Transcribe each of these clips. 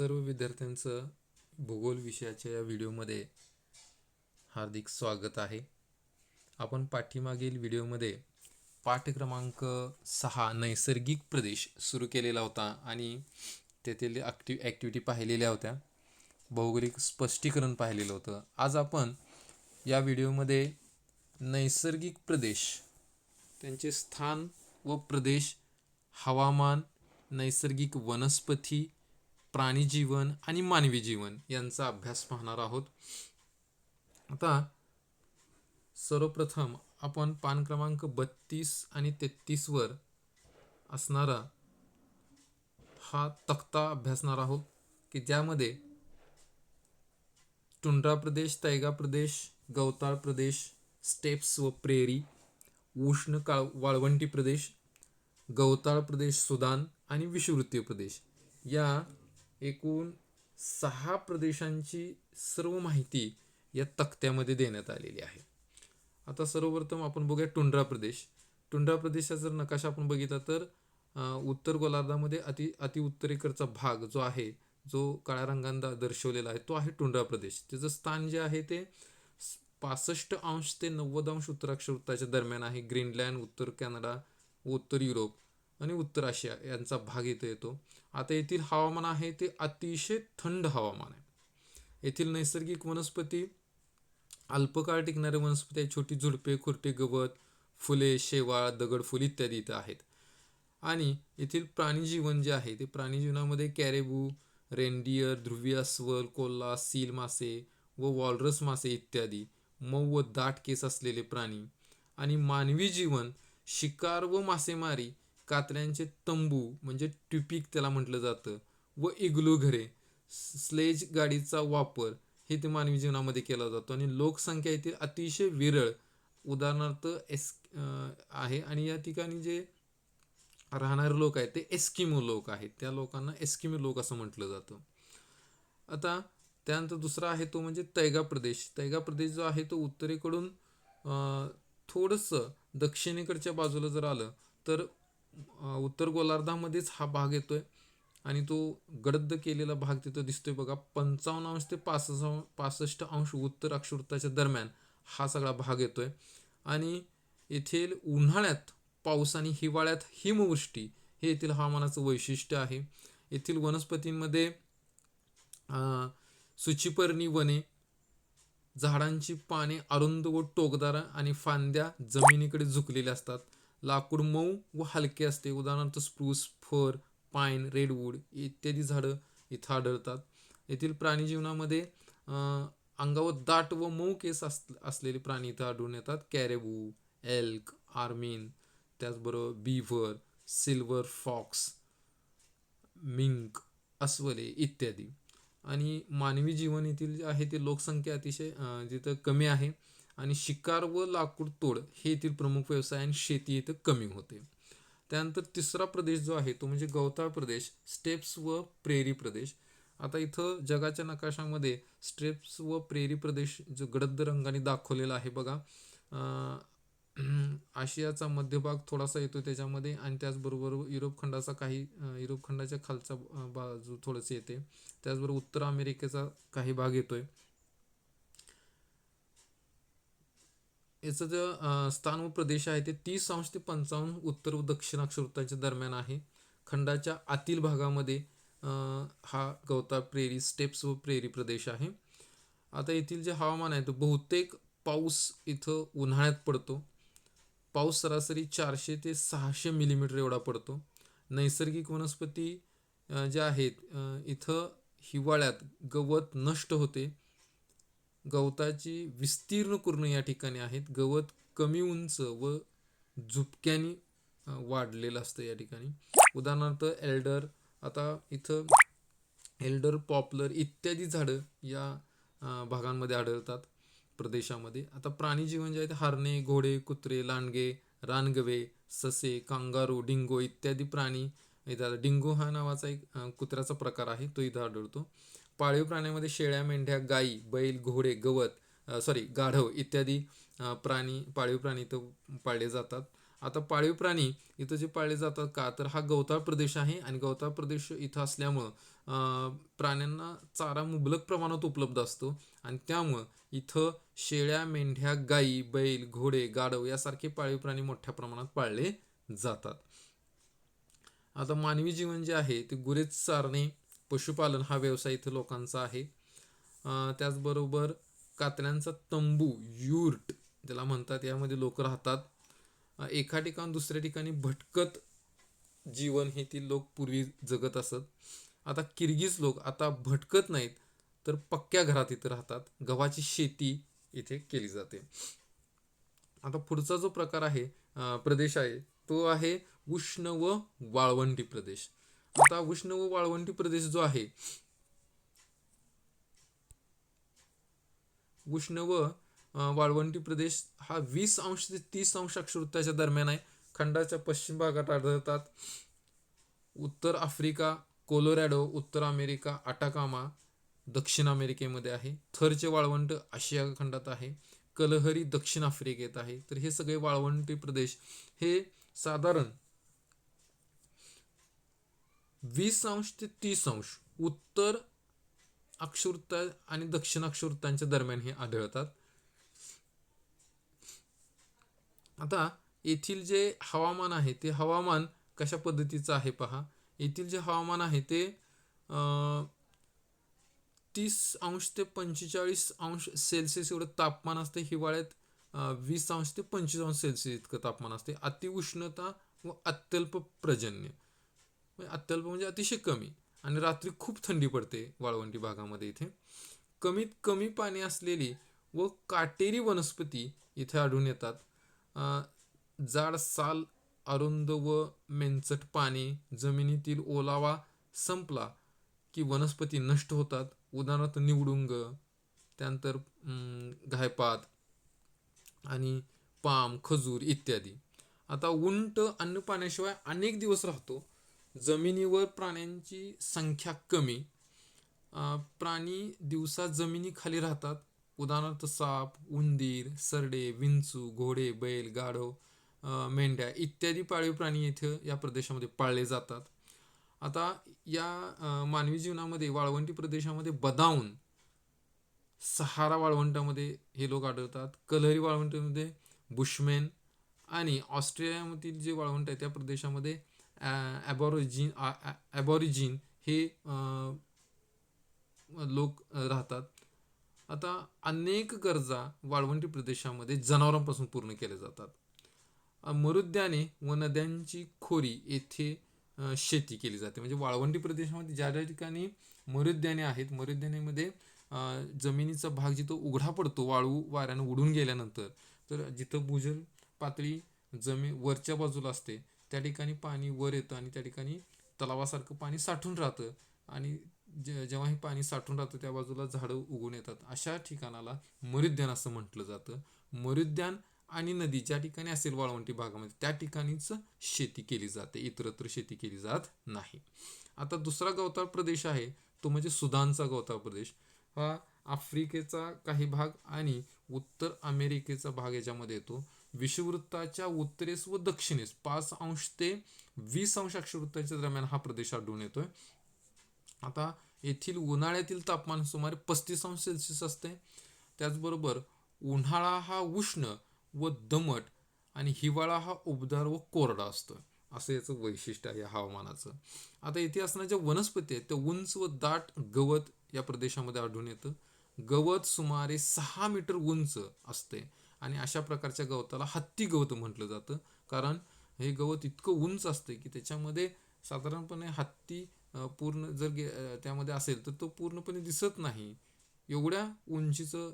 सर्व विद्यार्थ्यांचं भूगोल विषयाच्या या व्हिडिओमध्ये हार्दिक स्वागत आहे. आपण पाठीमागील व्हिडिओमध्ये पाठ क्रमांक सहा नैसर्गिक प्रदेश सुरू केलेला होता आणि तेथील ॲक्टिव ॲक्टिव्हिटी पाहिलेल्या होत्या. भौगोलिक स्पष्टीकरण पाहिलेलं होतं. आज आपण या व्हिडिओमध्ये नैसर्गिक प्रदेश त्यांचे स्थान व प्रदेश हवामान नैसर्गिक वनस्पती प्राणी जीवन आणि मानवी जीवन यांचा अभ्यास पाहणार आहोत. आता सर्वप्रथम आपण पान क्रमांक बत्तीस आणि तेहतीसवर असणारा हा तक्ता अभ्यासणार आहोत की ज्यामध्ये टुंड्रा प्रदेश तैगा प्रदेश गवताळ प्रदेश स्टेप्स व प्रेरी उष्ण काळ वाळवंटी प्रदेश गवताळ प्रदेश सुदान आणि विषुवृत्तीय प्रदेश या एकूण सहा प्रदेशांची सर्व माहिती या तक्त्यामध्ये देण्यात आलेली आहे. आता सर्वप्रथम आपण बघूया टुंड्रा प्रदेश. टुंड्रा प्रदेशाचा जर नकाशा आपण बघितला तर उत्तर गोलार्धामध्ये अति अति उत्तरेकडचा भाग जो आहे जो काळ्या रंगांदा दर्शवलेला आहे तो आहे टुंड्रा प्रदेश. त्याचं स्थान जे आहे ते पासष्ट अंश ते नव्वद अंश उत्तराक्षवृत्ताच्या दरम्यान आहे. ग्रीनलँड उत्तर कॅनडा व उत्तर युरोप. आणि उत्तर आशिया यांचा भाग इथं येतो. आता येथील हवामान आहे ते अतिशय थंड हवामान आहे. येथील नैसर्गिक वनस्पती अल्पकाळ टिकणारे वनस्पती आहे छोटी झुडपे खुरटे गवत फुले शेवाळ दगडफुल इत्यादी इथं आहेत. आणि येथील प्राणीजीवन जे आहे ते प्राणीजीवनामध्ये कॅरेबू रेनडियर ध्रुवीय अस्वल कोल्हा सील मासे व वॉलरस मासे इत्यादी मऊ व दाट केस असलेले प्राणी आणि मानवी जीवन शिकार व मासेमारी कात्र्यांचे तंबू म्हणजे ट्युपिक त्याला म्हटलं जातं व इग्लू घरे स्लेज गाडीचा वापर हे ते मानवी जीवनामध्ये केला जातो. आणि लोकसंख्या इथे अतिशय विरळ उदाहरणार्थ एस आहे. आणि या ठिकाणी जे राहणारे लोक आहेत ते एस्किमो लोक आहेत. त्या लोकांना एस्किमो लोक असं म्हटलं जातं. आता त्यानंतर दुसरा आहे तो म्हणजे तैगा प्रदेश. तैगा प्रदेश जो आहे तो उत्तरेकडून थोडंसं दक्षिणेकडच्या बाजूला जर आलं तर उत्तर गोलार्धामध्येच हा भाग येतोय. आणि तो गडद केलेला भाग तिथं दिसतोय बघा. पंचावन्न अंश ते पासष्ट पासष्ट अंश उत्तर अक्षवृत्ताच्या दरम्यान हा सगळा भाग येतोय. आणि येथील उन्हाळ्यात पाऊस आणि हिवाळ्यात हिमवृष्टी हे येथील हवामानाचं वैशिष्ट्य आहे. येथील वनस्पतींमध्ये सुचिपर्णी वने झाडांची पाने अरुंद व टोकदार आणि फांद्या जमिनीकडे झुकलेल्या असतात. लाकूड मऊ व हलके असते. उदाहरणार्थ स्प्रूस फर पाईन रेडवूड इत्यादी झाडं इथं आढळतात. येथील प्राणी जीवनामध्ये अंगावर दाट व मऊ केस अस असलेले प्राणी इथं आढळून येतात. कॅरेबू एल्क आर्मीन त्याचबरोबर बिव्हर सिल्वर फॉक्स मिंक अस्वले इत्यादी. आणि मानवी जीवन येथील जे आहे ते लोकसंख्या अतिशय जिथं कमी आहे. आणि शिकार व लाकूड तोड हे येथील प्रमुख व्यवसाय आणि शेती इथं कमी होते. त्यानंतर तिसरा प्रदेश जो आहे तो म्हणजे गवताळ प्रदेश स्टेप्स व प्रेरी प्रदेश. आता इथं जगाच्या नकाशामध्ये स्टेप्स व प्रेरी प्रदेश जो गडद रंगाने दाखवलेला आहे बघा. आशियाचा मध्यभाग थोडासा येतो त्याच्यामध्ये आणि त्याचबरोबर युरोप खंडाचा काही युरोप खंडाच्या खालचा बाजू थोडंसं येते. त्याचबरोबर उत्तर अमेरिकेचा काही भाग येतोय. याचं जे स्थान व प्रदेश आहे ते तीस अंश ते पंचावन्न उत्तर व दक्षिण अक्षवृत्ताच्या दरम्यान आहे. खंडाच्या आतील भागामध्ये हा गवता प्रेरी स्टेप्स व प्रेरी प्रदेश आहे. आता येथील जे हवामान आहे तो बहुतेक पाऊस इथं उन्हाळ्यात पडतो. पाऊस सरासरी चारशे ते सहाशे मिलीमीटर एवढा पडतो. नैसर्गिक वनस्पती ज्या आहेत इथं हिवाळ्यात गवत नष्ट होते. गवताची विस्तीर्ण कुर्ण या ठिकाणी आहेत. गवत कमी उंच व झुपक्यानी वाढलेलं असतं या ठिकाणी. उदाहरणार्थ एल्डर आता इथं एल्डर पॉपलर इत्यादी झाडं या भागांमध्ये आढळतात प्रदेशामध्ये. आता प्राणी जीवन जे आहे ते हरणे घोडे कुत्रे लांडगे रानगवे ससे कांगारू डिंगो इत्यादी प्राणी इथं डिंगो हा नावाचा एक कुत्र्याचा प्रकार आहे तो इथं आढळतो. पाळीव प्राण्यामध्ये शेळ्या मेंढ्या गायी बैल घोडे गवत सॉरी गाढव इत्यादी प्राणी पाळीव प्राणी इथं पाळले जातात. आता पाळीव प्राणी इथं जे पाळले जातात का? तर हा गवताळ प्रदेश आहे आणि गवताळ प्रदेश इथं असल्यामुळं अं, प्राण्यांना चारा मुबलक प्रमाणात उपलब्ध असतो आणि त्यामुळं इथं शेळ्या मेंढ्या गायी बैल घोडे गाढव यासारखे पाळीव प्राणी मोठ्या प्रमाणात पाळले जातात. आता मानवी जीवन जे आहे ते गुरेज चारणे पशुपालन हा व्यवसाय इथं लोकांचा आहे. त्याचबरोबर कातण्यांचा तंबू युर्ट ज्याला म्हणतात यामध्ये लोक राहतात. एका ठिकाण दुसऱ्या ठिकाणी भटकत जीवन हे ती लोक पूर्वी जगत असत. आता किर्गीज लोक आता भटकत नाहीत तर पक्क्या घरात इथं राहतात. गव्हाची शेती इथे केली जाते. आता पुढचा जो प्रकार आहे प्रदेश आहे तो आहे उष्ण व वाळवंटी प्रदेश. आता उष्ण व वाळवंटी प्रदेश जो आहे उष्ण व वाळवंटी प्रदेश हा वीस अंश ते तीस अंश अक्षवृत्ताच्या दरम्यान आहे. खंडाच्या पश्चिम भागात आढळतात. उत्तर आफ्रिका कोलोरॅडो उत्तर अमेरिका अटाकामा दक्षिण अमेरिकेमध्ये आहे. थरचे वाळवंट आशिया खंडात आहे. कलहरी दक्षिण आफ्रिकेत आहे. तर हे सगळे वाळवंटी प्रदेश हे साधारण वीस अंश ते तीस अंश उत्तर अक्षुरता आणि दक्षिण अक्षुरतांच्या दरम्यान हे आढळतात. आता येथील जे हवामान आहे ते हवामान कशा पद्धतीचं आहे पहा. येथील जे हवामान आहे ते तीस अंश ते पंचेचाळीस अंश सेल्सिअस एवढं तापमान असते. हिवाळ्यात वीस अंश ते पंचवीस अंश सेल्सिअस इतकं तापमान असते. अतिउष्णता व अत्यल्प पर्जन्य. अत्यल्प म्हणजे अतिशय कमी. आणि रात्री खूप थंडी पडते वाळवंटी भागामध्ये इथे. कमीत कमी पाणी असलेली व काटेरी वनस्पती इथे आढळून येतात. जाड साल अरुंद व मेंचट पाणी जमिनीतील ओलावा संपला की वनस्पती नष्ट होतात. उदाहरणार्थ निवडुंग त्यानंतर घायपात आणि पाम खजूर इत्यादी. आता उंट अन्न पाण्याशिवाय अनेक दिवस राहतो. जमिनीवर प्राण्यांची संख्या कमी. प्राणी दिवसा जमिनीखाली राहतात. उदाहरणार्थ साप उंदीर सरडे विंचू घोडे बैल गाढव मेंढ्या इत्यादी पाळीव प्राणी इथे या प्रदेशामध्ये पाळले जातात. आता या मानवी जीवनामध्ये वाळवंटी प्रदेशामध्ये बदाऊन सहारा वाळवंटामध्ये हे लोक आढळतात. कलहरी वाळवंटामध्ये बुशमेन आणि ऑस्ट्रेलियामधील जे वाळवंट आहे त्या प्रदेशामध्ये ॲबॉरिजिन ॲबॉरिजिन हे लोक राहतात. आता अनेक गरजा वाळवंटी प्रदेशामध्ये जनावरांपासून पूर्ण केल्या जातात. मरुद्याने व नद्यांची खोरी येथे शेती केली जाते. म्हणजे वाळवंटी प्रदेशामध्ये ज्या ज्या ठिकाणी मरुद्याने आहेत मरुद्यानेमध्ये जमिनीचा भाग जिथं उघडा पडतो वाळू वाऱ्यानं उडून गेल्यानंतर तर जिथं भूजल पातळी जमीन वरच्या बाजूला असते त्या ठिकाणी पाणी वर येतं आणि त्या ठिकाणी तलावासारखं पाणी साठून राहतं. आणि जे जेव्हा हे पाणी साठून राहतं त्या बाजूला झाडं उगवून येतात. अशा ठिकाणाला मरुद्यान असं म्हटलं जातं. मरुद्यान आणि नदी ज्या ठिकाणी असेल वाळवंटी भागामध्ये त्या ठिकाणीच शेती केली जाते. इतरत्र शेती केली जात नाही. आता दुसरा गवताळ प्रदेश आहे. तो म्हणजे सुदानचा गवताळ प्रदेश. हा आफ्रिकेचा काही भाग आणि उत्तर अमेरिकेचा भाग याच्यामध्ये येतो. विषुववृत्ताच्या उत्तरेस व दक्षिणेस पाच अंश ते वीस अंश अक्षवृत्ताच्या दरम्यान हा प्रदेश आढळून येतोय. आता येथील उन्हाळ्यातील तापमान सुमारे पस्तीस अंश सेल्सिअस असते. त्याचबरोबर उन्हाळा हा उष्ण व दमट आणि हिवाळा हा उबदार व कोरडा असतो. असं याचं वैशिष्ट्य आहे या हवामानाचं. आता येथे असणाऱ्या ज्या वनस्पती आहेत त्या उंच व दाट गवत या प्रदेशामध्ये आढळून येतं. गवत सुमारे सहा मीटर उंच असते. आणि अशा प्रकारच्या गवताला हत्ती गवत म्हटलं जातं. कारण हे गवत इतकं उंच असतं की त्याच्यामध्ये साधारणपणे हत्ती पूर्ण जर गे त्यामध्ये असेल तर तो पूर्णपणे दिसत नाही. एवढ्या उंचीचं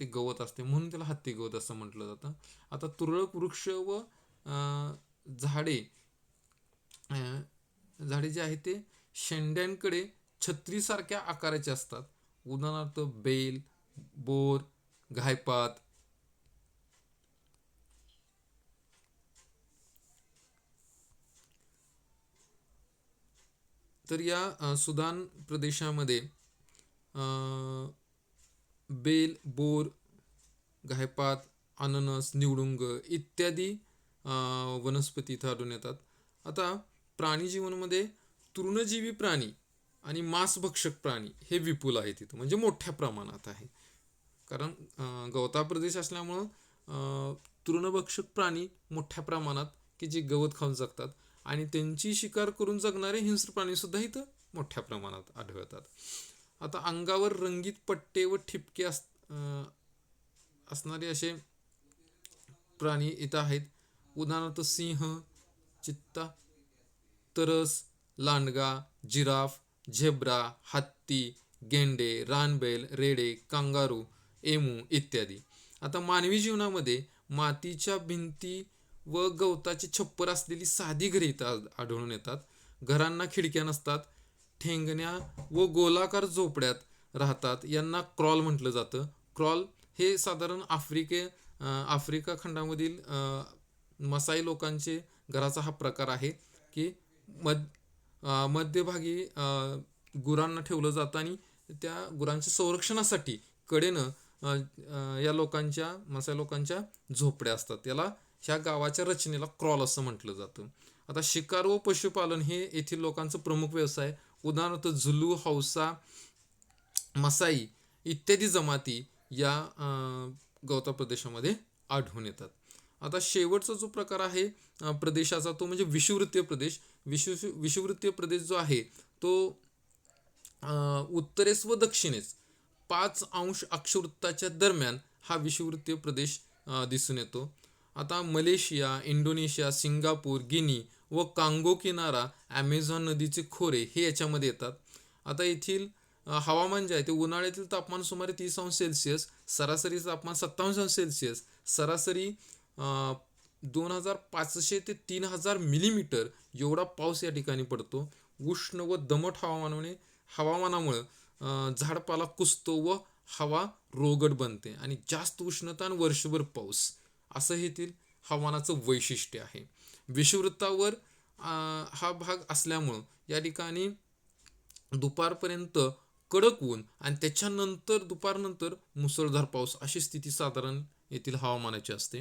ते गवत असते म्हणून त्याला हत्ती गवत असं म्हटलं जातं. आता तुरळक वृक्ष व झाडे झाडे जे आहे ते शेंड्यांकडे छत्रीसारख्या आकाराचे असतात. उदाहरणार्थ बेल बोर घायपात तर या सुदान प्रदेशामध्ये बेल बोर घायपात अननस निवडुंग इत्यादी वनस्पती इथं आढळून येतात. आता प्राणीजीवनमध्ये तृणजीवी प्राणी आणि मांसभक्षक प्राणी हे विपुल आहेत तिथं म्हणजे मोठ्या प्रमाणात आहे. कारण गवता प्रदेश असल्यामुळं तृणभक्षक प्राणी मोठ्या प्रमाणात की जे गवत खाऊन जगतात. आणि त्यांची शिकार करून जगणारे हिंस्र प्राणी सुद्धा इथं मोठ्या प्रमाणात आढळतात. आता अंगावर रंगीत पट्टे व ठिपके अस असणारे असे प्राणी इथं आहेत. उदाहरणार्थ सिंह चित्ता तरस लांडगा जिराफ झेब्रा हत्ती गेंडे रानबेल रेडे कांगारू एमू इत्यादी. आता मानवी जीवनामध्ये मातीच्या भिंती व गवताची छप्पर असलेली साधी घरे इथं आढळून येतात. घरांना खिडक्या नसतात. ठेंगण्या व गोलाकार झोपड्यात राहतात. यांना क्रॉल म्हटलं जातं. क्रॉल हे साधारण आफ्रिके आफ्रिका खंडामधील मसाई लोकांचे घराचा हा प्रकार आहे की मध मध्यभागी गुरांना ठेवलं जातं आणि त्या गुरांच्या संरक्षणासाठी कडेनं या लोकांच्या मसाई लोकांच्या झोपड्या असतात. त्याला ह्या गावाच्या रचनेला क्रॉल असं म्हटलं जातं. आता शिकार व पशुपालन हे येथील लोकांचं प्रमुख व्यवसाय. उदाहरणार्थ झुलू हौसा मसाई इत्यादी जमाती या अं, गवता प्रदेशामध्ये आढळून येतात. आता शेवटचा जो प्रकार आहे प्रदेशाचा तो म्हणजे विषुवृत्तीय प्रदेश. विषु विषुवृत्तीय प्रदेश जो आहे तो उत्तरेस व दक्षिणेस पाच अंश अक्षवृत्ताच्या दरम्यान हा विषुवृत्तीय प्रदेश दिसून येतो. आता मलेशिया इंडोनेशिया सिंगापूर गिनी व कांगो किनारा ॲमेझॉन नदीचे खोरे हे याच्यामध्ये येतात. आता येथील हवामान जे आहे ते उन्हाळ्यातील तापमान सुमारे तीस अंश सेल्सिअस सरासरी तापमान सत्तावन्न अंश सेल्सिअस सरासरी दोन हजार पाचशे ते तीन हजार मिलीमीटर एवढा पाऊस या ठिकाणी पडतो. उष्ण व दमट हवामानामुळे हवामानामुळं झाडपाला कुसतो व हवा रोगट बनते आणि जास्त उष्णता आणि वर्षभर पाऊस. असं येथील हवामानाचं वैशिष्ट्य आहे. विषुववृत्तावर हा भाग असल्यामुळं या ठिकाणी दुपारपर्यंत कडक ऊन आणि त्याच्यानंतर दुपारनंतर मुसळधार पाऊस अशी स्थिती साधारण येथील हवामानाची असते.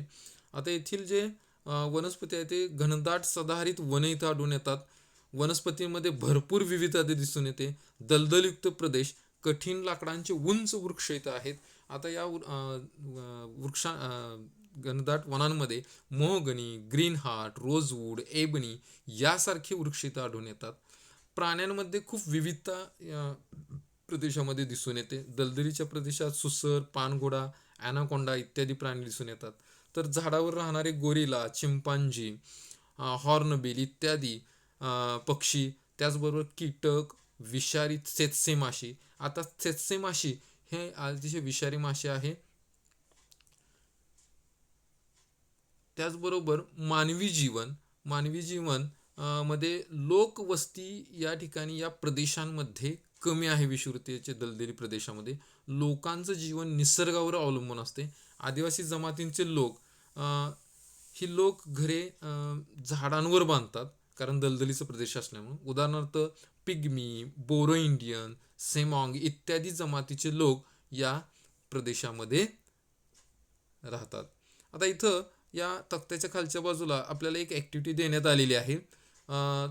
आता येथील जे वनस्पती आहे ते घनदाट सदाहरित वने इथं आढळून येतात. वनस्पतींमध्ये भरपूर विविधता दिसून येते. दलदलयुक्त प्रदेश कठीण लाकडांचे उंच वृक्ष इथं आहेत. आता या वृक्षा घनदाट वनांमध्ये mahogany greenheart rosewood ebony यासारखे वृक्ष इथं आढळून येतात. प्राण्यांमध्ये खूप विविधता या प्रदेशामध्ये दिसून येते. दलदलीच्या प्रदेशात सुसर पानघोडा ॲनाकोंडा इत्यादी प्राणी दिसून येतात. तर झाडावर राहणारे गोरिला चिंपांजी हॉर्नबिल इत्यादी पक्षी त्याचबरोबर कीटक विषारी सेत्से माशी आता सेत्से माशी हे अतिशय विषारी मासे आहे. त्याचबरोबर मानवी जीवन मानवी जीवनमध्ये लोकवस्ती या ठिकाणी या प्रदेशांमध्ये कमी आहे विषुवृत्तीच्या दलदली प्रदेशामध्ये. लोकांचं जीवन निसर्गावर अवलंबून असते. आदिवासी जमातींचे लोक ही लोक घरे झाडांवर बांधतात कारण दलदलीचं प्रदेश असल्यामुळे. उदाहरणार्थ पिग्मी बोरो इंडियन सेमॉंग इत्यादी जमातीचे लोक या प्रदेशामध्ये राहतात. आता इथं या तक्त्याच्या खालच्या बाजूला आपल्याला एक ॲक्टिव्हिटी देण्यात आलेली आहे.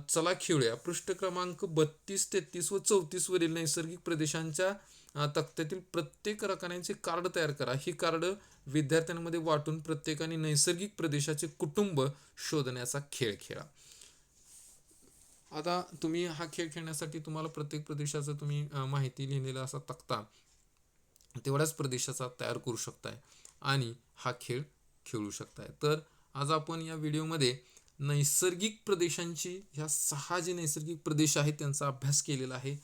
चला खेळूया. पृष्ठ क्रमांक बत्तीस तेहतीस व चौतीस वरील नैसर्गिक प्रदेशांच्या तक्त्यातील प्रत्येक रकान्यांचे कार्ड तयार करा. ही कार्ड विद्यार्थ्यांमध्ये वाटून प्रत्येकाने नैसर्गिक प्रदेशाचे कुटुंब शोधण्याचा खेळ खेळा. आता तुम्ही हा खेळ खेळण्यासाठी तुम्हाला प्रत्येक प्रदेशाचं तुम्ही माहिती लिहिलेला असा तक्ता तेवढ्याच प्रदेशाचा तयार करू शकताय. आणि हा खेळ खेळू शकताय. तर आज आपण या व्हिडिओमध्ये नैसर्गिक प्रदेशांची ह्या सहा जे नैसर्गिक प्रदेश आहेत त्यांचा अभ्यास केलेला आहे.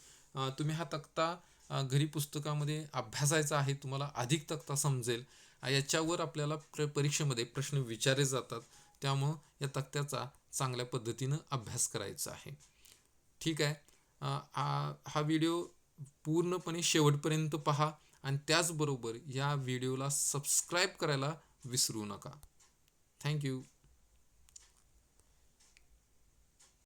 तुम्ही हा तक्ता घरी पुस्तकामध्ये अभ्यासायचा आहे तुम्हाला अधिक तक्ता समजेल. याच्यावर आपल्याला प्र परीक्षेमध्ये प्रश्न विचारले जातात. त्यामुळं या तक्त्याचा चांगल्या पद्धतीनं अभ्यास करायचा आहे. ठीक आहे? हा हा व्हिडिओ पूर्णपणे शेवटपर्यंत पहा. आणि त्याचबरोबर या व्हिडिओला सबस्क्राईब करायला विसरू नका. थँक्यू